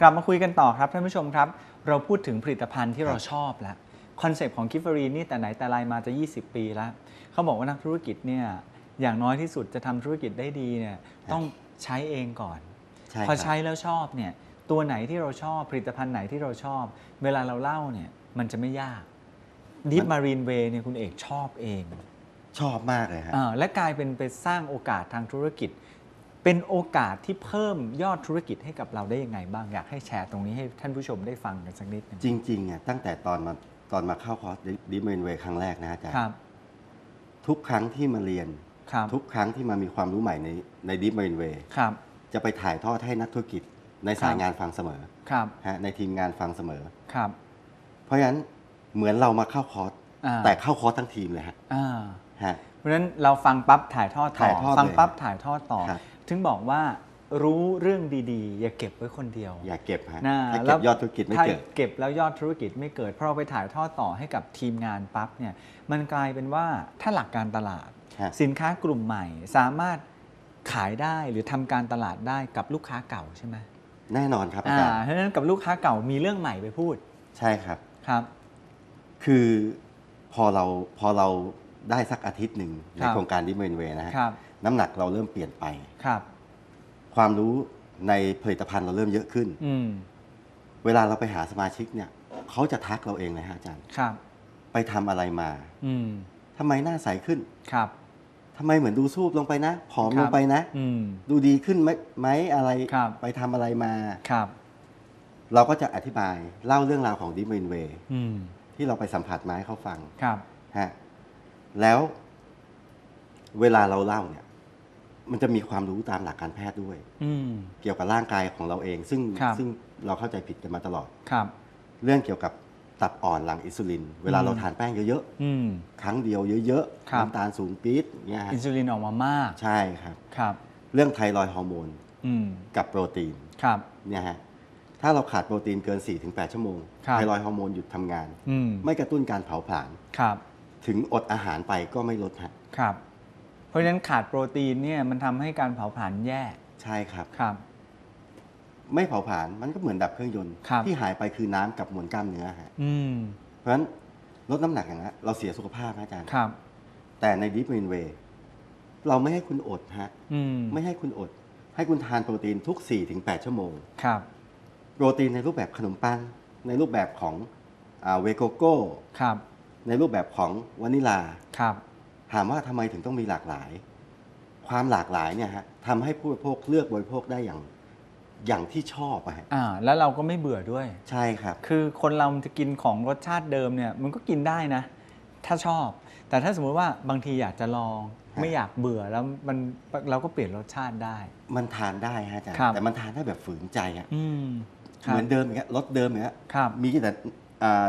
กลับมาคุยกันต่อครับท่านผู้ชมครับ เราพูดถึงผลิตภัณฑ์ที่เราชอบแล้วคอนเซปต์ของกิฟเฟอรีนนี่แต่ไหนแต่ไรมาจะ 20 ปีแล้วเขาบอกว่านักธุรกิจเนี่ยอย่างน้อยที่สุดจะทำธุรกิจได้ดีเนี่ยต้องใช้เองก่อนใช่พอครับใช้แล้วชอบเนี่ยตัวไหนที่เราชอบผลิตภัณฑ์ไหนที่เราชอบ เวลาเราเล่าเนี่ยมันจะไม่ยากดิฟมารีนเวย์เนี่ยคุณเอกชอบเอง ชอบมากเลยฮะอ่าและกลายเป็นไปสร้างโอกาสทางธุรกิจ เป็นโอกาสที่เพิ่มยอดธุรกิจให้กับเราได้ยังไงบ้าง อยากให้แชร์ตรงนี้ให้ท่านผู้ชมได้ฟังกันสักนิดหนึง จริงๆอะตั้งแต่ตอนมาตอนมาเข้าคอร์สดิเมนเวครั้งแรกนะอาจารย์ครับ ทุกครั้งที่มาเรียน ครับ ทุกครั้งที่มามีความรู้ใหม่ในในดิเมนเวครับ จะไปถ่ายทอดให้นักธุรกิจในสายครับงานฟังเสมอครับ ฮะในทีมงานฟังเสมอ ครับ เพราะฉะนั้นเหมือนเรามาเข้าคอร์สอ่า แต่เข้าคอร์สทั้งทีมเลยฮะอ่า ฮะ เพราะฉะนั้นเราฟังปั๊บถ่ายทอดต่อถ่ายทอดฟังเลยปั๊บถ่ายทอดต่อ ครับ ถึงบอกว่ารู้เรื่องดีๆ อย่าเก็บไว้คนเดียว อย่าเก็บฮะน่าถ้าแล้เก็วบยอดธุรกิจไม่ถ้าเกิด เก็บแล้วยอดธุรกิจไม่เกิด เพราะเราไปถ่ายทอดต่อให้กับทีมงานปั๊บเนี่ยมันกลายเป็นว่าถ้าหลักการตลาด ฮะ สินค้ากลุ่มใหม่สามารถขายได้หรือทำการตลาดได้กับลูกค้าเก่าใช่ไหมแน่นอนครับอาอ่าจารย์เพราะฉะนั้นกับลูกค้าเก่ามีเรื่องใหม่ไปพูดใช่ครับ ครับ คือพอเราพอเราได้สักอาทิตย์หนึ่งในครับ โครงการดิเมนเวนะฮะครับ น้ำหนักเราเริ่มเปลี่ยนไป ครับ ความรู้ในผลิตภัณฑ์เราเริ่มเยอะขึ้น อืม เวลาเราไปหาสมาชิกเนี่ยเขาจะทักเราเองเลยฮะอาจารย์ ครับ ไปทำอะไรมาอืม ทำไมหน้าใสขึ้นครับ ทำไมเหมือนดูซูบลงไปนะผอมครัลบงไปนะ อืม ดูดีขึ้นไหมไหมอะไรครับ ไปทำอะไรมา ครับ เราก็จะอธิบายเล่าเรื่องราวของดิเมนเวอืม ที่เราไปสัมผัสมาให้เขาฟังครับ ฮะแล้วเวลาเราเล่าเนี่ย มันจะมีความรู้ตามหลักการแพทย์ด้วย อืม เกี่ยวกับร่างกายของเราเอง ซึ่งครับ ซึ่งเราเข้าใจผิดกันมาตลอด ครับ เรื่องเกี่ยวกับตับอ่อนหลังอินซูลิน เวลาอืมเราทานแป้งเยอะอืม ๆ ครั้งเดียวเยอะครับน้ำตาลสูงปี๊ดอย่างเนี่ยฮะอินซูลินออกมามาก ใช่ครับ ครับ เรื่องไทรอยด์ฮอร์โมนอืม กับโปรตีนครับ เนี่ยฮะถ้าเราขาดโปรตีนเกิน 4-8 ชั่วโมงครับ ไทรอยด์ฮอร์โมนหยุดทำงาน อืม ไม่กระตุ้นการเผาผลาญ ครับ ถึงอดอาหารไปก็ไม่ลดฮะ ครับเพ ราะฉะนั้นขาดโปรตีนเนี่ยมันทำให้การเผาผลาญแย่ใช่ครับ ครับ ไม่เผาผลาญมันก็เหมือนดับเครื่องยนต์ ครับ ที่หายไปคือน้ำกับมวลกล้ามเนื้อฮะอืมเพราะฉะนั้นลดน้ำหนักอย่างนั้นเราเสียสุขภาพนะอาจารย์ ครับ แต่ในดิฟเมนเวเราไม่ให้คุณอดฮะอืมไม่ให้คุณอด ให้คุณทานโปรตีนทุก 4-8 ชั่วโมง ครับโปรตีนในรูปแบบขนมปัง ในรูปแบบของเวโกโก้ ครับในรูปแบบของวานิลา ครับ ถามว่าทำไมถึงต้องมีหลากหลาย ความหลากหลายเนี่ยฮะทำให้ผู้บริโภคเลือกบริโภคได้อย่างอย่างที่ชอบอะฮะอ่าแล้วเราก็ไม่เบื่อด้วย ใช่ครับ คือคนเราจะกินของรสชาติเดิมเนี่ยมันก็กินได้นะ ถ้าชอบ แต่ถ้าสมมุติว่าบางทีอยากจะลองฮะไม่อยากเบื่อแล้วมันเราก็เปลี่ยนรสชาติได้ มันทานได้ฮะอาจารย์ครับแต่มันทานได้แบบฝืนใจอะอืมครับเหมือนเดิมอย่างเงี้ยรสเดิมอย่างเงี้ยครับมีแต่อ่า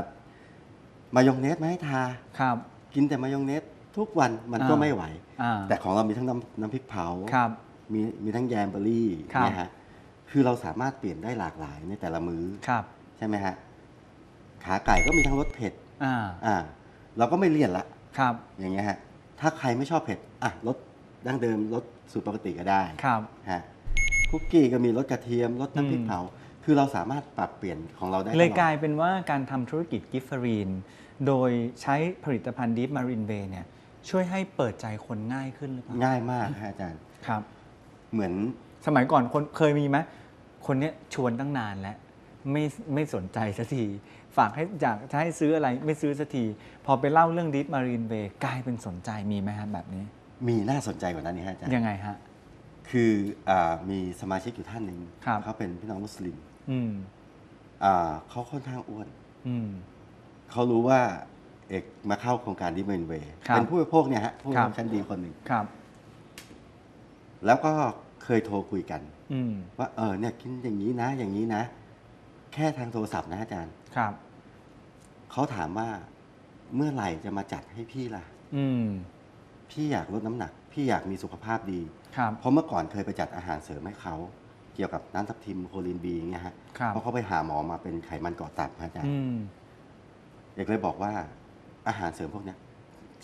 มายองเนสมาให้ทาครับ กินแต่มายองเนส ทุกวันมันก็อ่าไม่ไหวอ่าแต่ของเรามีทั้งน้ำน้ำพริกเผาครับมีมีทั้งแยมเบอร์รี่ครับเนี่ยฮะคือเราสามารถเปลี่ยนได้หลากหลายในแต่ละมื้อครับใช่ไหมฮะขาไก่ก็มีทั้งรสเผ็ดอ่าอ่าเราก็ไม่เลี่ยนละครับ อย่างเงี้ยฮะถ้าใครไม่ชอบเผ็ดอะรสดั้งเดิมรสสูตรปกติก็ได้ครับฮะคุกกี้ก็มีรสกระเทียมรสน้ำพริกอืมเผาคือเราสามารถปรับเปลี่ยนของเราได้เลยตอดกลายเป็นว่าการทำธุรกิจกิฟเฟอรีนโดยใช้ผลิตภัณฑ์ดิฟมารินเบเนี่ย ช่วยให้เปิดใจคนง่ายขึ้นหรือเปล่าง่ายมากฮะอาจารย์ครับ เหมือนสมัยก่อนคนเคยมีไหมคนเนี้ยชวนตั้งนานแล้วไม่ไม่สนใจสักทีฝากให้อยากจะให้ซื้ออะไรไม่ซื้อสักทีพอไปเล่าเรื่องดิฟมารินเบกลายเป็นสนใจมีไหมฮะแบบนี้ มีน่าสนใจกว่านั้นนี่ฮะอาจารย์ยังไงฮะคืออ่ามีสมาชิกอยู่ท่านหนึ่งครับเขาเป็นพี่น้องมุสลิมอืมอ่าเขาค่อนข้างอ้วนอืมเขารู้ว่า เอกมาเข้าโครงการดิเมนเวย์ครับ เป็นผู้บริโภคเนี่ยฮะผู้บริครัโภบคชั้นดีคนหนึ่งครับ แล้วก็เคยโทรคุยกัน อืมว่าเออเนี่ยกินอย่างนี้นะอย่างนี้นะ แค่ทางโทรศัพท์นะอาจารย์ครับ เขาถามว่าเมื่อไหร่จะมาจัดให้พี่ล่ะ อืมพี่อยากลดน้ำหนัก พี่อยากมีสุขภาพดี ครับเพราะเมื่อก่อนเคยไปจัดอาหารเสริมให้เขา เกี่ยวกับน้ำทับทิมโคลินบีอย่างเงี้ยฮะครับเพราะเขาไปหาหมอมาเป็นไขมันเกาะตับฮะอาจารย์ อืม เอกเลยบอกว่า อาหารเสริมพวกเนี้ย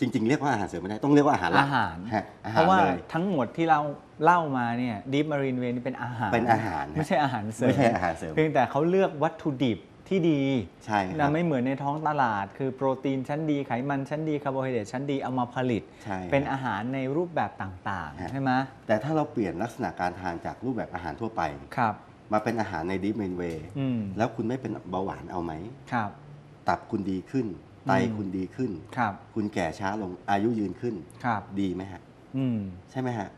จริง ๆ เรียกว่าอาหารเสริมไม่ได้ต้องเรียกว่าอาหารหลักอาหาร ฮะอาเพหารราะว่าเลย ทั้งหมดที่เราเล่ามาเนี่ยดีฟมารีนเวนี่เป็นอาหารเป็นอาหารฮะไม่ใช่อาหารเสริมไม่ใช่อาหารเสริมเพียงแต่เขาเลือกวัตถุดิบที่ดีใช่ครันะบไม่เหมือนในท้องตลาด คือโปรตีนชั้นดีไขมันชั้นดีคาร์โบไฮเดรตชั้นดีเอามาผลิต ใช่เป็นฮะอาหารในรูปแบบต่างฮะ ๆ ใช่ไหมแต่ถ้าเราเปลี่ยนลักษณะการทานจากรูปแบบอาหารทั่วไป ครับ มาเป็นอาหารในดีฟเมนเวย์อืมแล้วคุณไม่เป็นเบาหวานเอาไหม ครับ ตับคุณดีขึ้น ไตอืมคุณดีขึ้นครับ คุณแก่ช้าลงอายุยืนขึ้นครับ ดีไหมฮะอืมใช่ไหมฮะ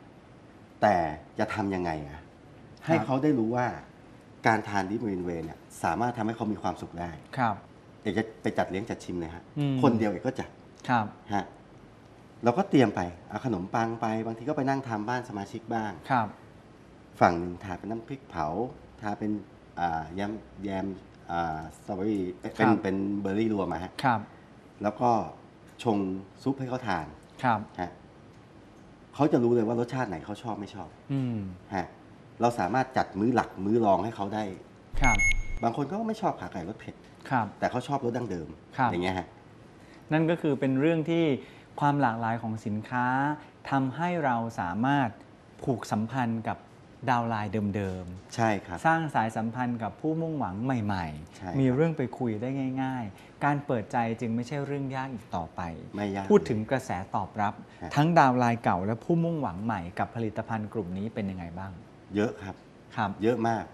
แต่จะทำยังไงอะให้ครับเขาได้รู้ว่าการทานดิฟเมนเวย์เนี่ยสามารถทำให้เขามีความสุขได้ครับเอกจะไปจัดเลี้ยงจัดชิมเลยฮะอืมคนเดียวเอกก็จัดครับฮะเราก็เตรียมไปเอาขนมปังไปบางทีก็ไปนั่งทำบ้านสมาชิกบ้างครับ ฝั่งหนึ่งทาเป็นน้ำพริกเผา ทาเป็นอ่าแยมแยมอ่าสตรอเบอรี่เอ้ยเป็นเป็นเบอร์รี่รวมอะฮะครับ แล้วก็ชงซุปให้เขาทานครับฮะเขาจะรู้เลยว่ารสชาติไหนเขาชอบไม่ชอบอืมฮะเราสามารถจัดมื้อหลักมื้อรองให้เขาได้ ครับ บางคนก็ไม่ชอบขาไก่รสเผ็ด ครับ แต่เขาชอบรสดั้งเดิม ครับ อย่างเงี้ยฮะ นั่นก็คือเป็นเรื่องที่ความหลากหลายของสินค้าทำให้เราสามารถผูกสัมพันธ์กับ ดาวน์ไลน์เดิมใช่ครับ ๆ สร้างสายสัมพันธ์กับผู้มุ่งหวังใหม่ ใช่ๆมีครับเรื่องไปคุยได้ง่าย ๆ การเปิดใจจึงไม่ใช่เรื่องยากอีกต่อไป ไม่ยาก พูดถึงกระแสตอบรับ ฮะ ทั้งดาวน์ไลน์เก่าและผู้มุ่งหวังใหม่กับผลิตภัณฑ์กลุ่มนี้เป็นยังไงบ้างเยอะครับ ครับ เยอะมาก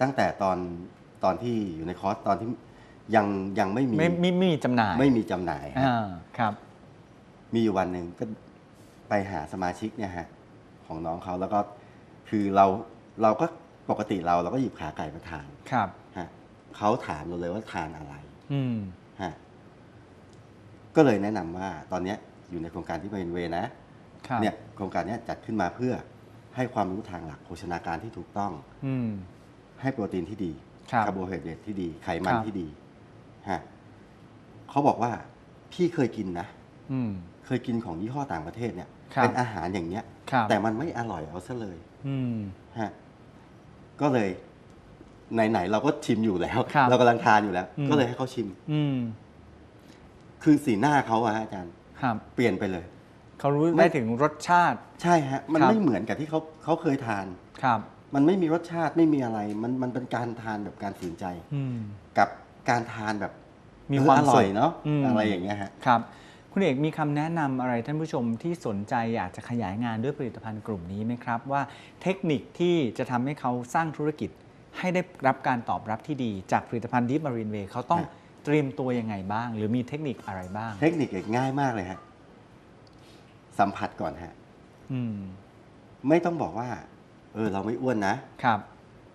ตั้งแต่ตอนตอนที่อยู่ในคอร์สตอนที่ยังยังไม่มีไม่ไม่ไม่มีจำหน่ายไม่มีจำหน่ายฮะอ่าครับ มีอยู่วันหนึ่งก็ไปหาสมาชิกเนี่ยฮะของน้องเขาแล้วก็ คือเราเราก็ปกติเราเราก็หยิบขาไก่มาทานครับฮะเขาถามเราเลยว่าทานอะไร อืมฮะก็เลยแนะนำว่าตอนเนี้ยอยู่ในโครงการที่เป็นเวนะ ครับเนี่ยโครงการเนี้ยจัดขึ้นมาเพื่อให้ความรู้ทางหลักโภชนาการที่ถูกต้อง อืม ให้โปรตีนที่ดีครับ คาร์โบไฮเดรตที่ดีไขมันครับ ที่ดีฮะเขาบอกว่าพี่เคยกินนะ อืม เคยกินของยี่ห้อต่างประเทศเนี่ยครับ เป็นอาหารอย่างเนี้ย ครับแต่มันไม่อร่อยเอาซะเลย อืม ฮะก็เลยไหนๆเราก็ชิมอยู่แล้ว ครับเรากำลังทานอยู่แล้ว อืม ก็เลยให้เขาชิม อืม คือสีหน้าเขาอะฮะอาจารย์ครับ เปลี่ยนไปเลย เขารู้ไม่ได้ถึงรสชาติ ใช่ฮะ มันครับ ไม่เหมือนกับที่เขาเขาเคยทาน ครับ มันไม่มีรสชาติไม่มีอะไร มันมันเป็นการทานแบบการฝืนใจ อืม กับการทานแบบมีเออความอร่อยสุขเนาะอืม อะไรอย่างเงี้ยฮะ ครับ คุณเอกมีคำแนะนำอะไรท่านผู้ชมที่สนใจอยากจะขยายงานด้วยผลิตภัณฑ์กลุ่มนี้ไหมครับ ว่าเทคนิคที่จะทำให้เขาสร้างธุรกิจ ให้ได้รับการตอบรับที่ดี จากผลิตภัณฑ์ดิฟมารีนเวเขาต้องฮะเตรียมตัวยังไงบ้าง หรือมีเทคนิคอะไรบ้าง เทคนิคง่ายมากเลยฮะสัมผัสก่อนฮะอืมไม่ต้องบอกว่า เออ เราไม่อ้วนนะครับ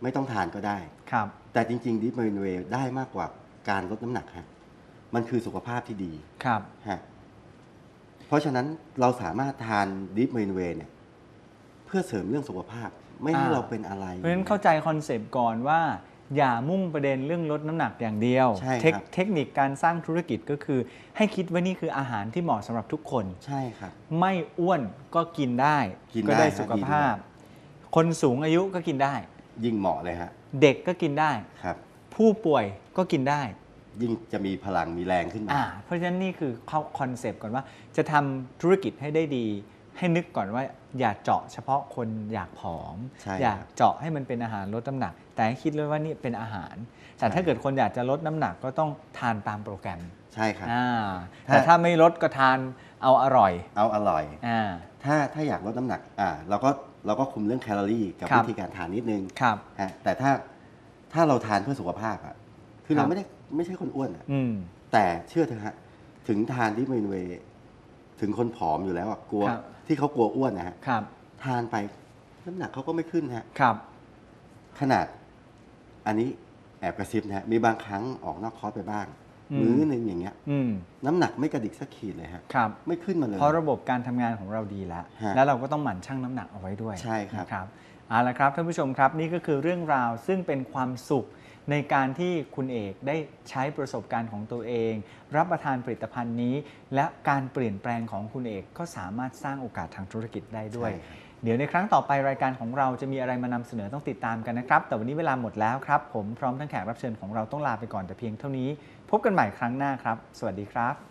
ไม่ต้องทานก็ได้ครับ แต่จริงๆดิฟเมนเวได้มากกว่าการลดน้ำหนักฮะมันคือสุขภาพที่ดีครับฮะ เพราะฉะนั้นเราสามารถทานดิฟเมนเวเนี่ยเพื่อเสริมเรื่องสุขภาพ ไม่ให้อ่า เราเป็นอะไร เพราะฉะนั้นเข้าใจคอนเซปต์ก่อนว่า อย่ามุ่งประเด็นเรื่องลดน้ำหนักอย่างเดียว ใช่ครับ เทคเทคนิคการสร้างธุรกิจก็คือ ให้คิดว่านี่คืออาหารที่เหมาะสำหรับทุกคน ใช่ครับ ไม่อ้วนก็กินได้กินได้ก็ได้ฮะสุขภาพ คนสูงอายุก็กินได้ ยิ่งเหมาะเลยฮะเด็กก็กินได้ ครับ ผู้ป่วยก็กินได้ ยิ่งจะมีพลังมีแรงขึ้นมาอ่าเพราะฉะนั้นนี่คือเข้าคอนเซปต์ก่อนว่า จะทำธุรกิจให้ได้ดี ให้นึกก่อนว่าอย่าเจาะเฉพาะคนอยากผอม ใช่ อยากครับเจาะให้มันเป็นอาหารลดน้ำหนัก แต่ให้คิดเลยว่านี่เป็นอาหาร แต่ใช่ถ้าเกิดคนอยากจะลดน้ำหนักก็ต้องทานตามโปรแกรมใช่ครับ อ่าถ้าแต่ถ้าไม่ลดก็ทานเอาอร่อยเอาอร่อย อ่า ถ้าถ้าอยากลดน้ำหนักอ่าเราก็เราก็คุมเรื่องแคลอรี่กับครับ วิธีการทานนิดนึงครับ ฮะแต่ถ้าถ้าเราทานเพื่อสุขภาพอะคือครัเราบไม่ได้ ไม่ใช่คนอ้วนอะอืม แต่เชื่อเถอะฮะถึงทานที่เมนเวย์ถึงคนผอมอยู่แล้วอะกลัว ครับ ที่เขากลัวอ้วนนะฮะครับ ทานไปน้ำหนักเขาก็ไม่ขึ้นฮะ ครับ ขนาด อันนี้แอบกระซิบนะฮะมีบางครั้งออกนอกคอร์สไปบ้าง อืม มื้อหนึงอย่างเงี้ย อืม น้ำหนักไม่กระดิกสักขีดเลยฮะ ครับ ไม่ขึ้นมาเลย เพราะระบบการทำงานของเราดีแล้ว ฮะแล้วเราก็ต้องหมั่นชั่งน้ำหนักเอาไว้ด้วยใช่ครับ นะครับเอาละครับท่านผู้ชมครับนี่ก็คือเรื่องราวซึ่งเป็นความสุข ในการที่คุณเอกได้ใช้ประสบการณ์ของตัวเอง รับประทานผลิตภัณฑ์นี้ และการเปลี่ยนแปลงของคุณเอกก็สามารถสร้างโอกาสทางธุรกิจได้ด้วยใช่ครับเดี๋ยวในครั้งต่อไปรายการของเราจะมีอะไรมานำเสนอต้องติดตามกันนะครับ แต่วันนี้เวลาหมดแล้วครับ ผมพร้อมทั้งแขกรับเชิญของเราต้องลาไปก่อนแต่เพียงเท่านี้ พบกันใหม่ครั้งหน้าครับ สวัสดีครับ